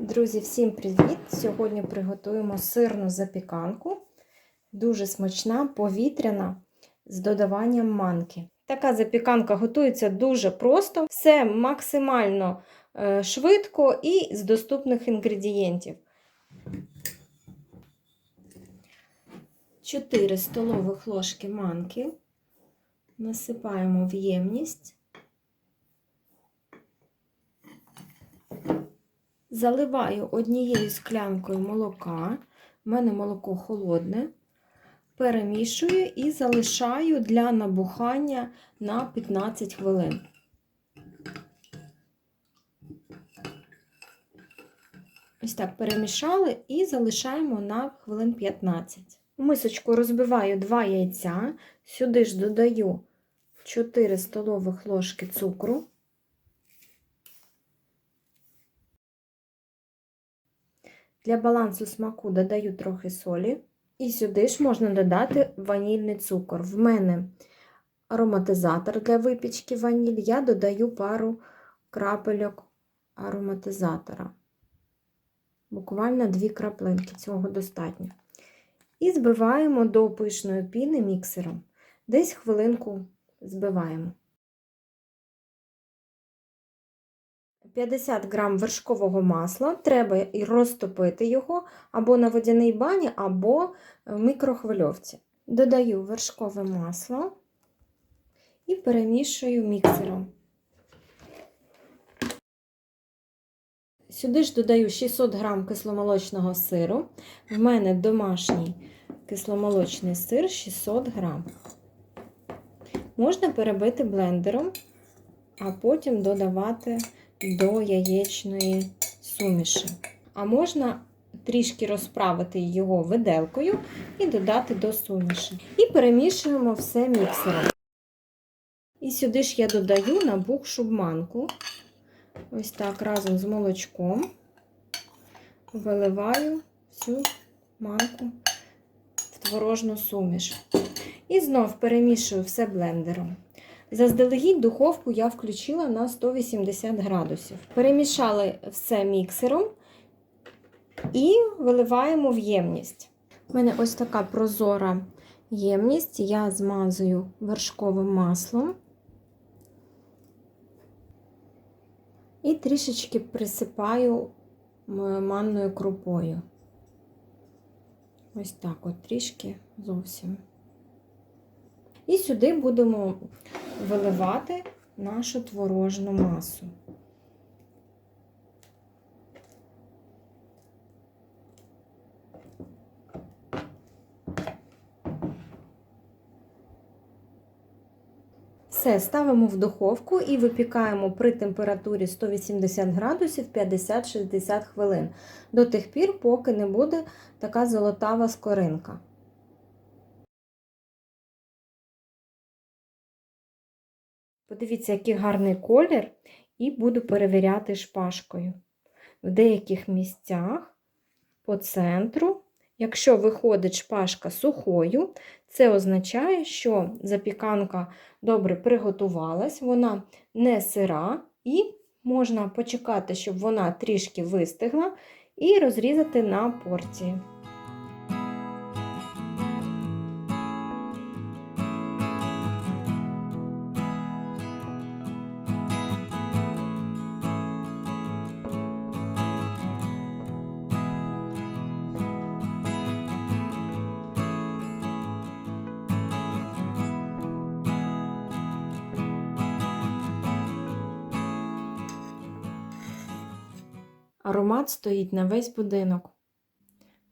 Друзі, всім привіт! Сьогодні приготуємо сирну запіканку. Дуже смачна, повітряна з додаванням манки. Така запіканка готується дуже просто, все максимально е, швидко і з доступних інгредієнтів. 4 столових ложки манки. Насипаємо в ємність. Заливаю однією склянкою молока, в мене молоко холодне, перемішую і залишаю для набухання на 15 хвилин. Ось так перемішали і залишаємо на хвилин 15. У мисочку розбиваю 2 яйця, сюди ж додаю 4 столових ложки цукру. Для балансу смаку додаю трохи солі. І сюди ж можна додати ванільний цукор. В мене ароматизатор для випічки ваніль. Я додаю пару крапельок ароматизатора. Буквально дві краплинки, цього достатньо. І збиваємо до пишної піни міксером. Десь хвилинку збиваємо. 50 грам вершкового масла, треба розтопити його або на водяній бані, або в мікрохвильовці. Додаю вершкове масло і перемішую міксером. Сюди ж додаю 600 грам кисломолочного сиру. В мене домашній кисломолочний сир 600 грам. Можна перебити блендером, а потім додавати до яєчної суміші. А можна трішки розправити його виделкою і додати до суміші. І перемішуємо все міксером. І сюди ж я додаю набухшу манку. Ось так разом з молочком виливаю всю манку в творожну суміш. І знов перемішую все блендером. Заздалегідь духовку я включила на 180 градусів. Перемішали все міксером і виливаємо в ємність. У мене ось така прозора ємність, я змазую вершковим маслом і трішечки присипаю манною крупою. Ось так, от трішки зовсім. І сюди будемо виливати нашу творожну масу. Все, ставимо в духовку і випікаємо при температурі 180 градусів 50-60 хвилин. До тих пір, поки не буде така золотава скоринка. Подивіться, який гарний колір, і буду перевіряти шпажкою. В деяких місцях по центру, якщо виходить шпажка сухою, це означає, що запіканка добре приготувалась, вона не сира, і можна почекати, щоб вона трішки вистигла, і розрізати на порції. Аромат стоїть на весь будинок.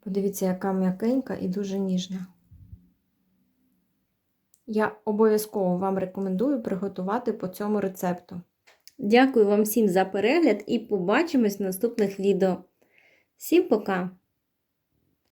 Подивіться, яка м'якенька і дуже ніжна. Я обов'язково вам рекомендую приготувати по цьому рецепту. Дякую вам всім за перегляд і побачимось в наступних відео. Всім пока!